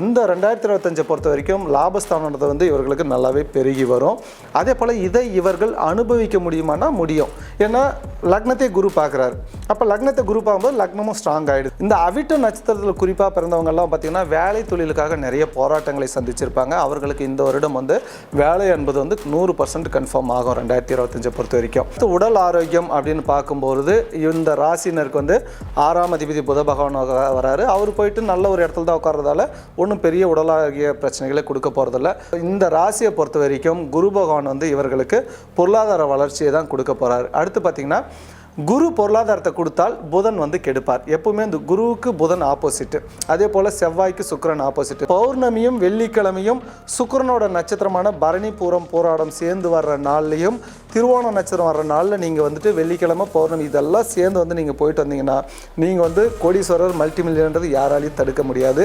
இந்த ரெண்டாயிரத்தி இருபத்தஞ்சை பொறுத்த வரைக்கும் லாபஸ்தானது வந்து இவர்களுக்கு நல்லாவே பெருகி வரும். அதே போல் இதை இவர்கள் அனுபவிக்க முடியுமானா முடியும். ஏன்னா லக்னத்தை குரு பார்க்குறாரு. அப்போ லக்னத்தை குரு பார்க்கும்போது லக்னமும் ஸ்ட்ராங் ஆகிடுது இந்த அவிட்ட நட்சத்திரத்தில் குறிப்பாக பிறந்தவங்கெல்லாம் பார்த்தீங்கன்னா வேலை தொழிலுக்காக நிறைய போராட்டங்களை சந்திச்சிருப்பாங்க. அவர்களுக்கு இந்த வருடம் வந்து வேலை என்பது வந்து நூறு பர்சன்ட் கன்ஃபார்ம் ஆகும் ரெண்டாயிரத்தி இருபத்தஞ்சை பொறுத்த வரைக்கும். உடல் ஆரோக்கியம் அப்படின்னு பார்க்கும்பொழுது இந்த ராசினருக்கு வந்து ஆறாம் அதிபதி புத பகவான் வராரு. அவர் போயிட்டு நல்ல ஒரு இடத்துல தான் உட்கார்றதால ஒன்றும் பெரிய உடலாகிய பிரச்சனைகளை கொடுக்க போகிறதில்ல இந்த ராசியை பொறுத்த வரைக்கும் குரு பகவான் வந்து இவர்களுக்கு பொருளாதார வளர்ச்சியை தான் கொடுக்க போகிறாரு அடுத்து பார்த்தீங்கன்னா குரு பொருளாதாரத்தை கொடுத்தால் புதன் வந்து கெடுப்பார். எப்பவுமே இந்த குருவுக்கு புதன் ஆப்போசிட்டு அதே போல் செவ்வாய்க்கு சுக்கரன் ஆப்போசிட் பௌர்ணமியும் வெள்ளிக்கிழமையும் சுக்கரனோட நட்சத்திரமான பரணி பூரம் போராடம் சேர்ந்து வர்ற நாள்லையும் திருவோண நட்சத்திரம் வர்ற நாளில் நீங்கள் வந்துட்டு வெள்ளிக்கிழமை பௌர்ணமி இதெல்லாம் சேர்ந்து வந்து நீங்கள் போயிட்டு வந்தீங்கன்னா நீங்கள் வந்து கோடீஸ்வரர் மல்டி மில்லியன்றது யாராலையும் தடுக்க முடியாது.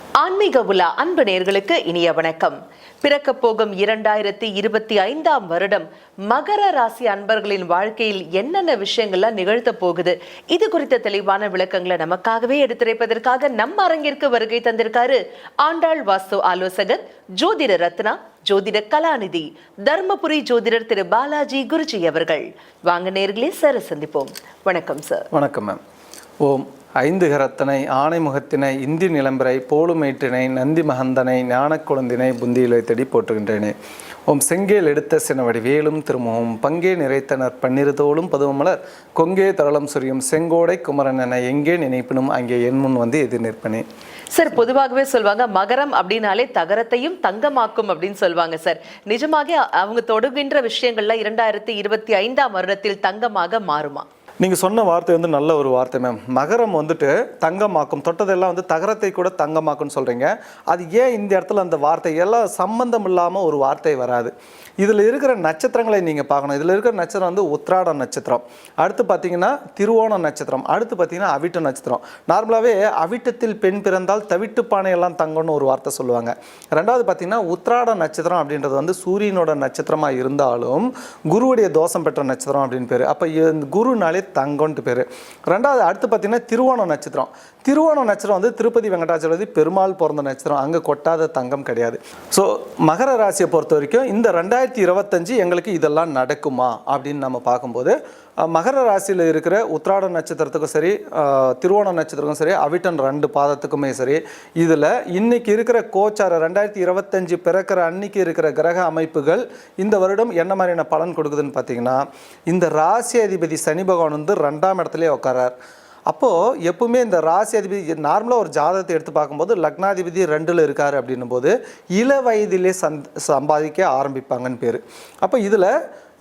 ஆன்மீக உலா அன்பு நேயர்களுக்கு இனிய வணக்கம். பிறக்க போகும் இரண்டாயிரத்தி இருபத்தி ஐந்தாம் வருடம் மகர ராசி அன்பர்களின் வாழ்க்கையில் என்னென்ன விஷயங்கள்லாம் நிகழ்த்த போகுது? இது குறித்த தெளிவான விளக்கங்களை நமக்காகவே எடுத்துரைப்பதற்காக நம்ம அரங்கிற்கு வருகை தந்திருக்காரு ஆண்டாள் வாஸ்து ஆலோசகர் ஜோதிட ரத்னா ஜோதிட கலாநிதி தர்மபுரி ஜோதிடர் திரு பாலாஜி குருஜி அவர்கள். வாங்க நேர்களே சார் சந்திப்போம். வணக்கம் சார். வணக்கம் மேம் ஓம் ஐந்து கரத்தனை ஆணைமுகத்தினை இந்தி நிலம்பரை போலுமேற்றினை நந்தி மகந்தனை ஞானக்குழந்தினை புந்தியிலை தேடி போற்றுகின்றேனே. ஓம் செங்கேல் எடுத்த சினவடி வேலும் திருமுகம் பங்கே நிறைத்தனர் பன்னிருதோளும் பதுவமலர் கொங்கே தரளம் சுரியும் செங்கோடை குமரன் என எங்கே நினைப்பினும் அங்கே என் முன் வந்து எதிர் நிற்பனே. சார் பொதுவாகவே சொல்லுவாங்க மகரம் அப்படின்னாலே தகரத்தையும் தங்கமாக்கும் அப்படின்னு சொல்லுவாங்க சார். நிஜமாக அவங்க தொடுகின்ற விஷயங்கள்ல இரண்டாயிரத்தி இருபத்தி ஐந்தாம் வருடத்தில் தங்கமாக மாறுமா? நீங்கள் சொன்ன வார்த்தை வந்து நல்ல ஒரு வார்த்தை மேம் மகரம் வந்துட்டு தங்கமாக்கும் தொட்டதெல்லாம் வந்து தகரத்தை கூட தங்கமாக்கும்னு சொல்கிறீங்க அது ஏன் இந்த இடத்துல அந்த வார்த்தை? எல்லாம் சம்பந்தம் இல்லாமல் ஒரு வார்த்தை வராது. இதில் இருக்கிற நட்சத்திரங்களை நீங்கள் பார்க்கணும். இதில் இருக்கிற நட்சத்திரம் வந்து உத்ராட நட்சத்திரம். அடுத்து பார்த்தீங்கன்னா திருவோண நட்சத்திரம். அடுத்து பார்த்தீங்கன்னா அவிட்ட நட்சத்திரம். நார்மலாகவே அவிட்டத்தில் பெண் பிறந்தால் தவிட்டு பானையெல்லாம் தங்கம்னு ஒரு வார்த்தை சொல்லுவாங்க. ரெண்டாவது பார்த்தீங்கன்னா உத்ராட நட்சத்திரம் அப்படின்றது வந்து சூரியனோட நட்சத்திரமாக இருந்தாலும் குருவுடைய தோஷம் பெற்ற நட்சத்திரம் அப்படின்னு பேர். அப்போ குருனாலே தங்கம்ன்ட்டு பேர். ரெண்டாவது அடுத்து பார்த்தீங்கன்னா திருவோண நட்சத்திரம். திருவோண நட்சத்திரம் வந்து திருப்பதி வெங்கடாச்சலபதி பெருமாள் பிறந்த நட்சத்திரம். அங்கே கொட்டாத தங்கம் கிடையாது. ஸோ மகர ராசியை பொறுத்த வரைக்கும் இந்த ரெண்டாயிரத்தி இருபத்தஞ்சு எங்களுக்கு இதெல்லாம் நடக்குமா அப்படின்னு நம்ம பார்க்கும்போது மகர ராசியில் இருக்கிற உத்ராட நட்சத்திரத்துக்கும் சரி திருவோண நட்சத்திரத்துக்கும் சரி அவிட்டன் ரெண்டு பாதத்துக்குமே சரி இதில் இன்னைக்கு இருக்கிற கோச்சார ரெண்டாயிரத்தி இருபத்தஞ்சு பிறக்கிற அன்னைக்கு இருக்கிற கிரக அமைப்புகள் இந்த வருடம் என்ன மாதிரியான பலன் கொடுக்குதுன்னு பார்த்தீங்கன்னா இந்த ராசி அதிபதி சனி பகவான் வந்து ரெண்டாம் இடத்துலேயே உட்காரார் அப்போது எப்பவுமே இந்த ராசி அதிபதி நார்மலாக ஒரு ஜாதகத்தை எடுத்து பார்க்கும்போது லக்னாதிபதி ரெண்டில் இருக்கார் அப்படின்னும் போது இள வயதிலே சந்த் சம்பாதிக்க ஆரம்பிப்பாங்கன்னு பேர். அப்போ இதில்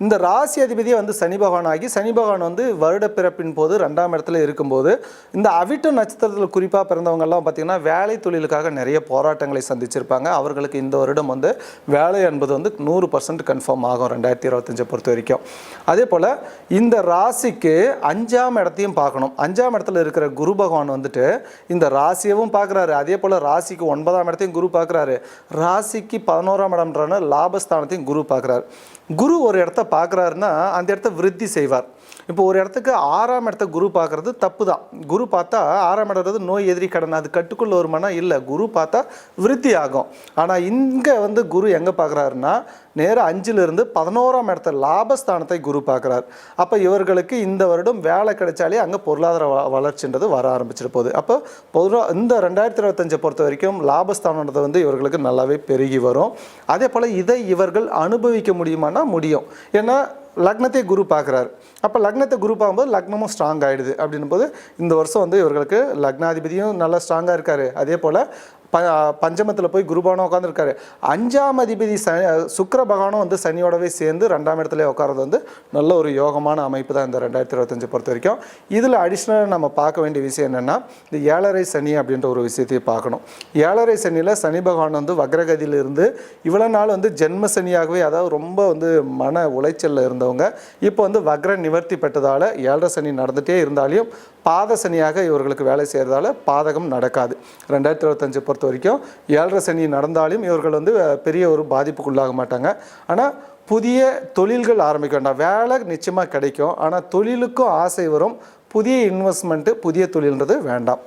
இந்த ராசி அதிபதியே வந்து சனி பகவான் ஆகி சனி பகவான் வந்து வருட பிறப்பின் போது ரெண்டாம் இடத்துல இருக்கும்போது இந்த அவிட்ட நட்சத்திரத்தில் குறிப்பாக பிறந்தவங்கெல்லாம் பார்த்திங்கன்னா வேலை தொழிலுக்காக நிறைய போராட்டங்களை சந்திச்சிருப்பாங்க. அவர்களுக்கு இந்த வருடம் வந்து வேலை என்பது வந்து நூறு பர்சன்ட் கன்ஃபார்ம் ஆகும் ரெண்டாயிரத்தி இருபத்தஞ்சை பொறுத்த வரைக்கும். அதே போல் இந்த ராசிக்கு அஞ்சாம் இடத்தையும் பார்க்கணும். அஞ்சாம் இடத்துல இருக்கிற குரு பகவான் வந்துட்டு இந்த ராசியவும் பார்க்குறாரு. அதே போல் ராசிக்கு ஒன்பதாம் இடத்தையும் குரு பார்க்குறாரு. ராசிக்கு பதினோராம் இடம்ன்றான லாபஸ்தானத்தையும் குரு பார்க்குறாரு. குரு ஒரு இடத்த பார்க்குறாருன்னா அந்த இடத்த விருத்தி செய்வார். இப்போ ஒரு இடத்துக்கு ஆறாம் இடத்த குரு பார்க்குறது தப்பு தான் குரு பார்த்தா ஆறாம் இடம்ன்றது நோய் எதிரி கடன் அது கட்டுக்குள்ள ஒரு மனம் இல்லை குரு பார்த்தா விருத்தி ஆகும். ஆனால் இங்கே வந்து குரு எங்கே பார்க்குறாருன்னா நேராக அஞ்சிலிருந்து பதினோராம் இடத்த லாபஸ்தானத்தை குரு பார்க்குறார். அப்போ இவர்களுக்கு இந்த வருடம் வேலை கிடைச்சாலே அங்கே பொருளாதார வ- வளர்ச்சின்றது வர ஆரம்பிச்சிட்டு போகுது. அப்போ பொதுவாக இந்த ரெண்டாயிரத்தி இருபத்தஞ்சை பொறுத்த வரைக்கும் லாபஸ்தானன்றது வந்து இவர்களுக்கு நல்லாவே பெருகி வரும். அதே போல் இதை இவர்கள் அனுபவிக்க முடியுமானா? முடியும். ஏன்னா லக்னத்தை குரு பார்க்குறாரு. அப்போ லக்னத்தை குரு பார்க்கும்போது லக்னமும் ஸ்ட்ராங் ஆகிடுது அப்படின்னும் போது இந்த வருஷம் வந்து இவர்களுக்கு லக்னாதிபதியும் நல்லா ஸ்ட்ராங்காக இருக்கார். அதே போல் ப பஞ்சமத்தில் போய் குருபானம் உட்காந்துருக்காரு அஞ்சாம் அதிபதி சனி சுக்கர பகவானும் வந்து சனியோடவே சேர்ந்து ரெண்டாம் இடத்துல உட்காரது வந்து நல்ல ஒரு யோகமான அமைப்பு தான் இந்த ரெண்டாயிரத்தி இருபத்தஞ்சு பொறுத்த வரைக்கும். இதில் அடிஷ்னலாக நம்ம பார்க்க வேண்டிய விஷயம் என்னென்னா இந்த ஏழரை சனி அப்படின்ற ஒரு விஷயத்தையும் பார்க்கணும். ஏழரை சனியில் சனி பகவான் வந்து வக்ரகதியிலிருந்து இவ்வளோ நாள் வந்து ஜென்ம சனியாகவே அதாவது ரொம்ப வந்து மன உளைச்சலில் இருந்தவங்க இப்போ வந்து வக்ர நிவர்த்தி பெற்றதால் ஏழரை சனி நடந்துகிட்டே இருந்தாலையும் பாத சனியாக இவர்களுக்கு வேலை செய்கிறதால பாதகம் நடக்காது. ரெண்டாயிரத்தி இருபத்தஞ்சு பொறுத்த வரைக்கும் ஏழரை சனி நடந்தாலும் இவர்கள் வந்து பெரிய ஒரு பாதிப்புக்குள்ளாக மாட்டாங்க. ஆனால் புதிய தொழில்கள் ஆரம்பிக்க வேண்டாம். வேலை நிச்சயமாக கிடைக்கும். ஆனால் தொழிலுக்கும் ஆசை வரும். புதிய இன்வெஸ்ட்மெண்ட்டு புதிய தொழில்ன்றது வேண்டாம்.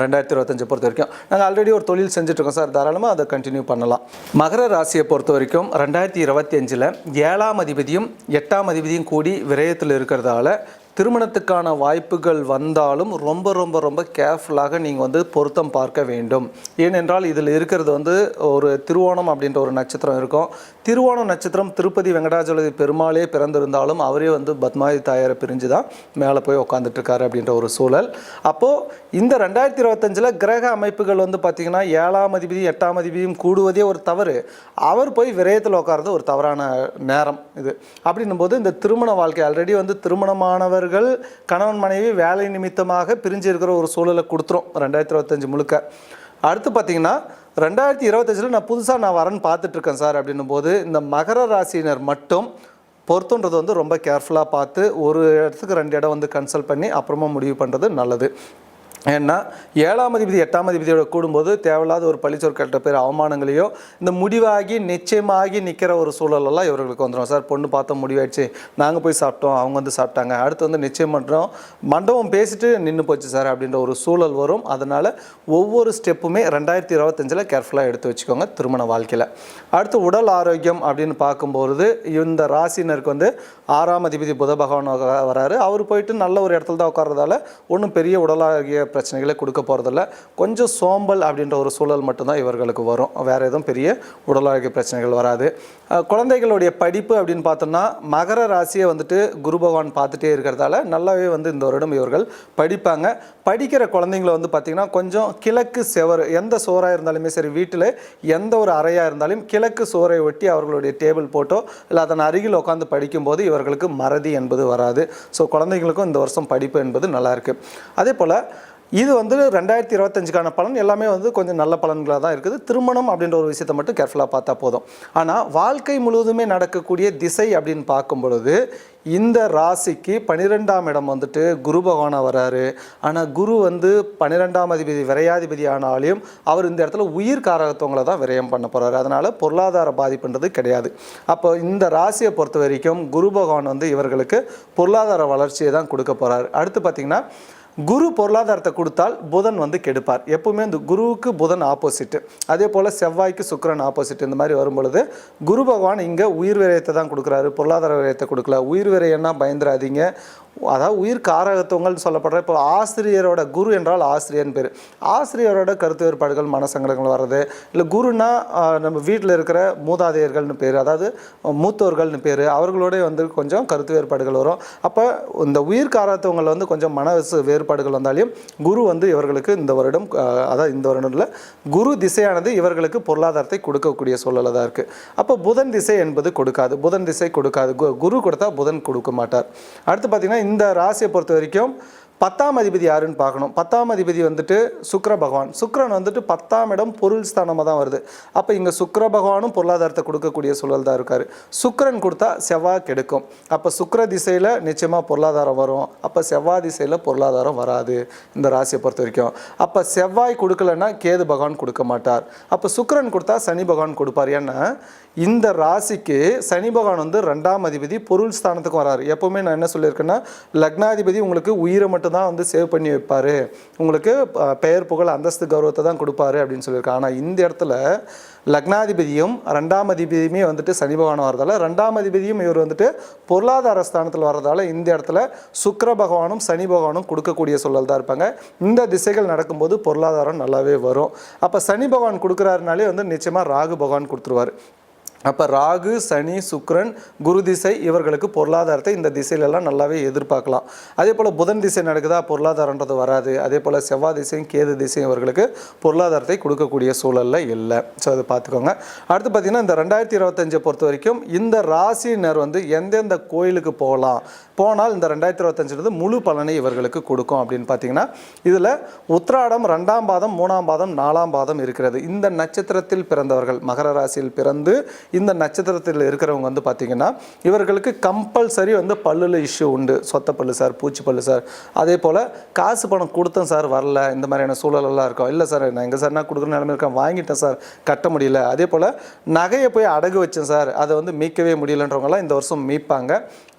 ரெண்டாயிரத்தி இருபத்தஞ்சு பொறுத்த வரைக்கும். நாங்கள் ஆல்ரெடி ஒரு தொழில் செஞ்சுட்ருக்கோம் சார். தாராளமாக அதை கண்டினியூ பண்ணலாம். மகர ராசியை பொறுத்த வரைக்கும் ரெண்டாயிரத்தி இருபத்தி அஞ்சில் ஏழாம் அதிபதியும் எட்டாம் அதிபதியும் கூடி விரயத்தில் இருக்கிறதால திருமணத்துக்கான வாய்ப்புகள் வந்தாலும் ரொம்ப ரொம்ப ரொம்ப கேர்ஃபுல்லாக நீங்கள் வந்து பொருத்தம் பார்க்க வேண்டும். ஏனென்றால் இதில் இருக்கிறது வந்து ஒரு திருவோணம் அப்படின்ற ஒரு நட்சத்திரம் இருக்கும். திருவோணம் நட்சத்திரம் திருப்பதி வெங்கடாஜலபதி பெருமாளே பிறந்திருந்தாலும் அவரே வந்து பத்மாதி தாயாரை பிரிஞ்சு தான் மேலே போய் உட்காந்துட்ருக்காரு அப்படின்ற ஒரு சூழல். அப்போது இந்த ரெண்டாயிரத்தி இருபத்தஞ்சில் கிரக அமைப்புகள் வந்து பார்த்திங்கன்னா ஏழாம் அதிபதி எட்டாம் அதிபதியும் கூடுவதே ஒரு தவறு. அவர் போய் விரயத்தில் உட்கார்றது ஒரு தவறான நேரம் இது. அப்படின்னும் போது இந்த திருமண வாழ்க்கை ஆல்ரெடி வந்து திருமணமானவர் அவர்கள் கணவன் மனைவி வேலை நிமித்தமாக பிரிஞ்சு இருக்கிற ஒரு சூழலை கொடுத்துரும் ரெண்டாயிரத்தி இருபத்தஞ்சு முழுக்க. அடுத்து பார்த்தீங்கன்னா ரெண்டாயிரத்தி இருபத்தஞ்சில் நான் புதுசாக நான் வரேன்னு பார்த்துட்ருக்கேன் சார் அப்படின்னும் போது இந்த மகர ராசியினர் மட்டும் பொருத்துன்றது வந்து ரொம்ப கேர்ஃபுல்லாக பார்த்து ஒரு இடத்துக்கு ரெண்டு இடம் வந்து கன்சல்ட் பண்ணி அப்புறமா முடிவு பண்ணுறது நல்லது. ஏன்னா ஏழாம் அதிபதி எட்டாம் அதிபதியோட கூடும்போது தேவையில்லாத ஒரு பழிச்சொல் கெட்ட பேர் அவமானங்களையோ இந்த முடிவாகி நிச்சயமாகி நிற்கிற ஒரு சூழலெல்லாம் இவர்களுக்கு வந்துடும் சார் பொண்ணு பார்த்தோம் முடிவாயிடுச்சு. நாங்கள் போய் சாப்பிட்டோம். அவங்க வந்து சாப்பிட்டாங்க. அடுத்து வந்து நிச்சயம் பண்ணுறோம் மண்டபம் பேசிட்டு நின்று போச்சு சார் அப்படின்ற ஒரு சூழல் வரும். அதனால் ஒவ்வொரு ஸ்டெப்புமே ரெண்டாயிரத்தி இருபத்தஞ்சில் கேர்ஃபுல்லாக எடுத்து வச்சுக்கோங்க திருமண வாழ்க்கையில். அடுத்து உடல் ஆரோக்கியம் அப்படின்னு பார்க்கும்பொழுது இந்த ராசினருக்கு வந்து ஆறாம் அதிபதி புத பகவான் வராரு. அவர் போயிட்டு நல்ல ஒரு இடத்துல தான் உட்கார்றதால ஒன்றும் பெரிய உடலாகிய பிரச்சனைகளை கொடுக்க போகிறதில்ல கொஞ்சம் சோம்பல் அப்படின்ற ஒரு சூழல் மட்டும்தான் இவர்களுக்கு வரும். வேறு எதுவும் பெரிய உடலாகிய பிரச்சனைகள் வராது. குழந்தைகளுடைய படிப்பு அப்படின்னு பார்த்தோம்னா மகர ராசியை வந்துட்டு குரு பகவான் பார்த்துட்டே இருக்கிறதால நல்லாவே வந்து இந்த வருடம் இவர்கள் படிப்பாங்க. படிக்கிற குழந்தைங்களை வந்து பார்த்திங்கன்னா கொஞ்சம் கிழக்கு செவர் எந்த சோறாக இருந்தாலுமே சரி வீட்டில் எந்த ஒரு அறையாக இருந்தாலும் கிழக்கு சோறை ஒட்டி அவர்களுடைய டேபிள் போட்டோ இல்லை அதன் அருகில் உட்காந்து படிக்கும்போது இவர்களுக்கு மறதி என்பது வராது. ஸோ குழந்தைங்களுக்கும் இந்த வருஷம் படிப்பு என்பது நல்லாயிருக்கு அதே போல் இது வந்து ரெண்டாயிரத்தி இருபத்தஞ்சுக்கான பலன். எல்லாமே வந்து கொஞ்சம் நல்ல பலன்களாக தான் இருக்குது. திருமணம் அப்படின்ற ஒரு விஷயத்தை மட்டும் கேர்ஃபுல்லாக பார்த்தா போதும். ஆனால் வாழ்க்கை முழுவதுமே நடக்கக்கூடிய திசை அப்படின்னு பார்க்கும் பொழுது இந்த ராசிக்கு பன்னிரெண்டாம் இடம் வந்துட்டு குரு பகவானாக வராரு. ஆனால் குரு வந்து பன்னிரெண்டாம் அதிபதி விரையாதிபதி ஆனாலும் அவர் இந்த இடத்துல உயிர் காரகத்துவங்களை தான் விரயம் பண்ண போகிறாரு அதனால் பொருளாதார பாதிப்புன்றது கிடையாது. அப்போ இந்த ராசியை பொறுத்த வரைக்கும் குரு பகவான் வந்து இவர்களுக்கு பொருளாதார வளர்ச்சியை தான் கொடுக்க போகிறாரு அடுத்து பார்த்திங்கன்னா குரு பொருளாதாரத்தை கொடுத்தால் புதன் வந்து கெடுப்பார். எப்பவுமே இந்த குருவுக்கு புதன் ஆப்போசிட் அதே போல் செவ்வாய்க்கு சுக்கரன் ஆப்போசிட் இந்த மாதிரி வரும்பொழுது குரு பகவான் இங்கே உயிர் விரயத்தை தான் கொடுக்குறாரு. பொருளாதார விரயத்தை கொடுக்கல. உயிர் விரயம்னா பயந்துராதீங்க. அதாவது உயிர் காரகத்துவங்கள் சொல்லப்படுற இப்போ ஆசிரியரோட குரு என்றால் ஆசிரியர்னு பேர். ஆசிரியரோட கருத்து வேறுபாடுகள் மனசங்கடங்கள் வர்றது இல்லை குருனா நம்ம வீட்டில் இருக்கிற மூதாதையர்கள்னு பேர் அதாவது மூத்தோர்கள்னு பேர் அவர்களோட வந்து கொஞ்சம் கருத்து வேறுபாடுகள் வரும். அப்போ இந்த உயிர் காரகத்துவங்கள் வந்து கொஞ்சம் மனசு வேறுபாடு வேறுபாடுகள் வந்தாலும் குரு வந்து இவர்களுக்கு இந்த வருடம் அதாவது இந்த வருடத்தில் குரு திசையானது இவர்களுக்கு பொருளாதாரத்தை கொடுக்கக்கூடிய சூழலில் தான் இருக்குது அப்போ புதன் திசை என்பது கொடுக்காது. புதன் திசை கொடுக்காது. கு- குரு கொடுத்தா புதன் கொடுக்க மாட்டார். அடுத்து பார்த்தீங்கன்னா இந்த ராசியை பொறுத்த வரைக்கும் பத்தாம் அதிபதி யாருன்னு பார்க்கணும். பத்தாம் அதிபதி வந்துட்டு சுக்கர பகவான். சுக்கரன் வந்துட்டு பத்தாம் இடம் பொருள் ஸ்தானமாக தான் வருது. அப்போ இங்கே சுக்கர பகவானும் பொருளாதாரத்தை கொடுக்கக்கூடிய சூழல் தான் இருக்கார். சுக்கரன் கொடுத்தா செவ்வாய் கெடுக்கும். அப்போ சுக்கர திசையில் நிச்சயமாக பொருளாதாரம் வரும். அப்போ செவ்வாய் திசையில் பொருளாதாரம் வராது இந்த ராசியை பொறுத்த வரைக்கும். அப்போ செவ்வாய் கொடுக்கலன்னா கேது பகவான் கொடுக்க மாட்டார். அப்போ சுக்கரன் கொடுத்தா சனி பகவான் கொடுப்பார். ஏன்னா இந்த ராசிக்கு சனி பகவான் வந்து ரெண்டாம் அதிபதி பொருள் ஸ்தானத்துக்கு வராரு. எப்பவுமே நான் என்ன சொல்லியிருக்கேன்னா லக்னாதிபதி உங்களுக்கு உயிரை மட்டும்தான் வந்து சேவ் பண்ணி வைப்பார். உங்களுக்கு பெயர் புகழ் அந்தஸ்து கௌரவத்தை தான் கொடுப்பாரு அப்படின்னு சொல்லியிருக்கேன். ஆனால் இந்த இடத்துல லக்னாதிபதியும் ரெண்டாம் அதிபதியுமே வந்துட்டு சனி பகவான் வரதால ரெண்டாம் அதிபதியும் இவர் வந்துட்டு பொருளாதார ஸ்தானத்தில் வர்றதால இந்த இடத்துல சுக்கர பகவானும் சனி பகவானும் கொடுக்கக்கூடிய சூழல் தான் இருப்பாங்க. இந்த திசைகள் நடக்கும்போது பொருளாதாரம் நல்லாவே வரும். அப்போ சனி பகவான் கொடுக்குறாருனாலே வந்து நிச்சயமாக ராகு பகவான் கொடுத்துருவார். அப்போ ராகு சனி சுக்ரன் குரு திசை இவர்களுக்கு பொருளாதாரத்தை இந்த திசையிலெல்லாம் நல்லாவே எதிர்பார்க்கலாம். அதே போல் புதன் திசை நடக்குதா? பொருளாதாரன்றது வராது. அதே போல் செவ்வாய் திசையும் கேது திசையும் இவர்களுக்கு பொருளாதாரத்தை கொடுக்கக்கூடிய சூழல்ல இல்லை. ஸோ அதை பார்த்துக்கோங்க. அடுத்து பார்த்தீங்கன்னா இந்த ரெண்டாயிரத்தி இருபத்தஞ்சை பொறுத்த வரைக்கும் இந்த ராசியினர் வந்து எந்தெந்த கோயிலுக்கு போகலாம்? போனால் இந்த ரெண்டாயிரத்தி இருபத்தஞ்சிலிருந்து முழு பலனை இவர்களுக்கு கொடுக்கும் அப்படின்னு பார்த்தீங்கன்னா இதில் உத்ராடம் ரெண்டாம் பாதம் மூணாம் பாதம் நாலாம் பாதம் இருக்கிறது. இந்த நட்சத்திரத்தில் பிறந்தவர்கள் மகர ராசியில் பிறந்து இந்த நட்சத்திரத்தில் இருக்கிறவங்க வந்து பார்த்தீங்கன்னா இவர்களுக்கு கம்பல்சரி வந்து பல்லில் இஷ்யூ உண்டு. சொத்த பல்லு சார் பூச்சி பல்லு சார். அதே போல் காசு பணம் கொடுத்தேன் சார் வரல. இந்த மாதிரியான சூழலெல்லாம் இருக்கும். இல்லை சார் நான் எங்கே சார் நான் கொடுக்குற நிலைமை இருக்கேன். வாங்கிட்டேன் சார் கட்ட முடியல. அதே போல் நகையை போய் அடகு வச்சேன் சார். அதை வந்து மீட்கவே முடியலன்றவங்கலாம் இந்த வருஷம் மீட்பாங்க.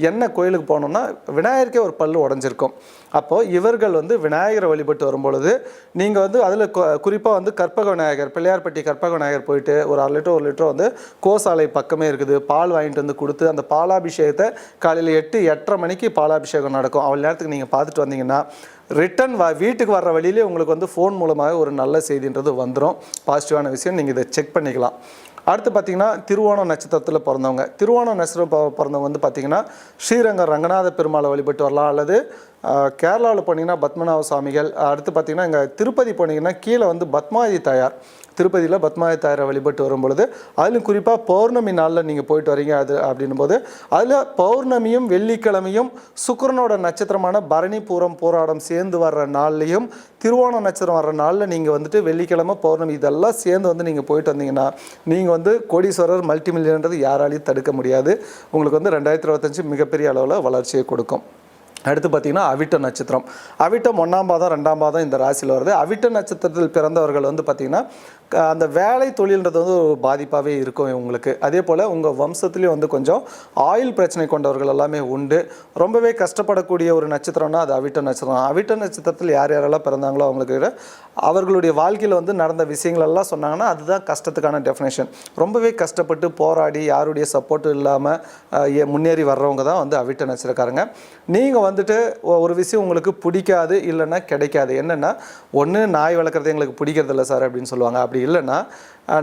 என்ன கோயிலுக்கு போனோம்னா விநாயகருக்கே ஒரு பல்லு உடஞ்சிருக்கும். அப்போது இவர்கள் வந்து விநாயகரை வழிபட்டு வரும்பொழுது நீங்கள் வந்து அதில் குறிப்பாக வந்து கற்பக விநாயகர் பிள்ளையார்பட்டி கற்பக விநாயகர் போயிட்டு ஒரு அரை லிட்டர் ஒரு லிட்டர் வந்து கோசாலை பக்கமே இருக்குது. பால் வாங்கிட்டு வந்து கொடுத்து அந்த பாலாபிஷேகத்தை காலையில் எட்டு எட்டரை மணிக்கு பாலாபிஷேகம் நடக்கும். அவ்வளோ நேரத்துக்கு நீங்கள் பார்த்துட்டு வந்தீங்கன்னா ரிட்டன் வ வீட்டுக்கு வர்ற வழியிலே உங்களுக்கு வந்து ஃபோன் மூலமாக ஒரு நல்ல செய்தின்றது வந்துடும் பாசிட்டிவான விஷயம். நீங்கள் இதை செக் பண்ணிக்கலாம். அடுத்து பார்த்தீங்கன்னா திருவோணம் நட்சத்திரத்தில் பிறந்தவங்க. திருவோணம் நட்சத்திரம் பிறந்தவங்க வந்து பார்த்தீங்கன்னா ஸ்ரீரங்கம் ரங்கநாத பெருமாளை வழிபட்டு வரலாம். அல்லது கேரளாவில் போனீங்கன்னா பத்மநாப சுவாமிகள். அடுத்து பார்த்தீங்கன்னா இங்கே திருப்பதி போனீங்கன்னா கீழே வந்து பத்மாதி தாயார். திருப்பதியில் பத்மாய தாயாரை வழிபட்டு வரும்பொழுது அதிலும் குறிப்பாக பௌர்ணமி நாளில் நீங்கள் போயிட்டு வரீங்க அது அப்படின்னும் போது அதில் பௌர்ணமியும் வெள்ளிக்கிழமையும் சுக்கரனோட நட்சத்திரமான பரணி பூரம் போராடம் சேர்ந்து வர்ற நாள்லையும் திருவோண நட்சத்திரம் வர்ற நாளில் நீங்கள் வந்துட்டு வெள்ளிக்கிழமை பௌர்ணமி இதெல்லாம் சேர்ந்து வந்து நீங்கள் போயிட்டு வந்தீங்கன்னா நீங்கள் வந்து கோடீஸ்வரர் மல்டி மில்லியன்றது யாராலையும் தடுக்க முடியாது. உங்களுக்கு வந்து ரெண்டாயிரத்தி இருபத்தஞ்சு மிகப்பெரிய அளவில் வளர்ச்சியை கொடுக்கும். அடுத்து பார்த்தீங்கன்னா அவிட்ட நட்சத்திரம். அவிட்டம் ஒன்றாம் பாதம் ரெண்டாம் பாதம் இந்த ராசியில் வருது. அவிட்ட நட்சத்திரத்தில் பிறந்தவர்கள் வந்து பார்த்திங்கன்னா அந்த வேலை தொழில்ன்றது வந்து ஒரு பாதிப்பாகவே இருக்கும் இவங்களுக்கு. அதே போல் உங்கள் வம்சத்துலேயும் வந்து கொஞ்சம் ஆயில் பிரச்சனை கொண்டவர்கள் எல்லாமே உண்டு. ரொம்பவே கஷ்டப்படக்கூடிய ஒரு நட்சத்திரம்னா அது அவிட்ட நட்சத்திரம். அவிட்ட நட்சத்திரத்தில் யார் யாரெல்லாம் பிறந்தாங்களோ அவங்களுக்கு அவர்களுடைய வாழ்க்கையில் வந்து நடந்த விஷயங்கள் எல்லாம் சொன்னாங்கன்னா அதுதான் கஷ்டத்துக்கான டெஃபினேஷன் ரொம்பவே கஷ்டப்பட்டு போராடி யாருடைய சப்போர்ட்டும் இல்லாமல் முன்னேறி வர்றவங்க தான் வந்து அவிட்ட நட்சத்திரக்காரங்க. நீங்கள் வந்துட்டு ஒரு விஷயம் உங்களுக்கு பிடிக்காது இல்லைன்னா கிடைக்காது. என்னென்னா ஒன்று நாய் வளர்க்குறது எங்களுக்கு பிடிக்கிறதில்ல சார் அப்படின்னு சொல்லுவாங்க. அப்படி இல்லைன்னா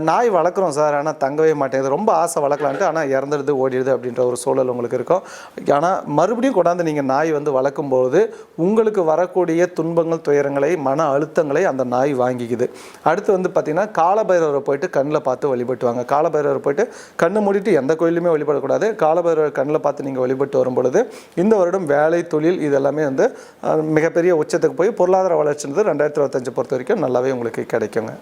நாய் வளர்க்குறோம் சார். ஆனால் தங்கவே மாட்டேங்குது. ரொம்ப ஆசை வளர்க்கலான்ட்டு ஆனால் இறந்துடுது ஓடிடுது அப்படின்ற ஒரு சூழல் உங்களுக்கு இருக்கும். ஆனால் மறுபடியும் கொண்டாந்து நீங்கள் நாய் வந்து வளர்க்கும்போது உங்களுக்கு வரக்கூடிய துன்பங்கள் துயரங்களை மன அழுத்தங்களை அந்த நாய் வாங்கிக்குது. அடுத்து வந்து பார்த்திங்கன்னா காலபைரவரை போயிட்டு கண்ணில் பார்த்து வழிபட்டுவாங்க. காலபைரவரை போயிட்டு கண்ணை மூடிட்டு எந்த கோயிலுமே வழிபடக்கூடாது. காலபைரவர் கண்ணில் பார்த்து நீங்கள் வழிபட்டு வரும் பொழுது இந்த வருடம் வேலை தொழில் இதெல்லாமே வந்து மிகப்பெரிய உச்சத்துக்கு போய் பொருளாதார வளர்ச்சின்றது ரெண்டாயிரத்தி இருபத்தஞ்சு பொறுத்த வரைக்கும் நல்லாவே உங்களுக்கு கிடைக்குங்க.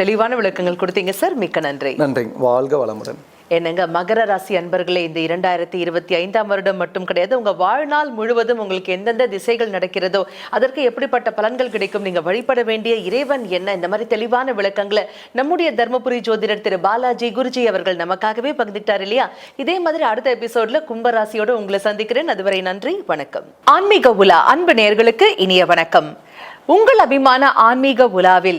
தெளிவான விளக்கங்கள் கொடுத்தீங்க சார். மிக்க நன்றி. நன்றிங்க வாழ்க வளமுடன். என்னங்க மகர ராசி அன்பர்களே இந்த இரண்டாயிரத்தி இருபத்தி ஐந்தாம் வருடம் மட்டும் கிடையாது உங்க வாழ்நாள் முழுவதும் உங்களுக்கு எந்தெந்த திசைகள் நடக்கிறதோ அதற்கு எப்படிப்பட்ட பலன்கள் கிடைக்கும் நீங்க வழிபட வேண்டிய இறைவன் என்ன இந்த மாதிரி தெளிவான விளக்கங்களை நம்முடைய தர்மபுரி ஜோதிடர் திரு பாலாஜி குருஜி அவர்கள் நமக்காகவே பகிர்ந்துட்டார் இல்லையா? இதே மாதிரி அடுத்த எபிசோட்ல கும்பராசியோட உங்களை சந்திக்கிறேன். அதுவரை நன்றி வணக்கம். ஆன்மீக உலா அன்பு நேயர்களுக்கு இனிய வணக்கம். உங்கள் அபிமான ஆன்மீக உலாவில்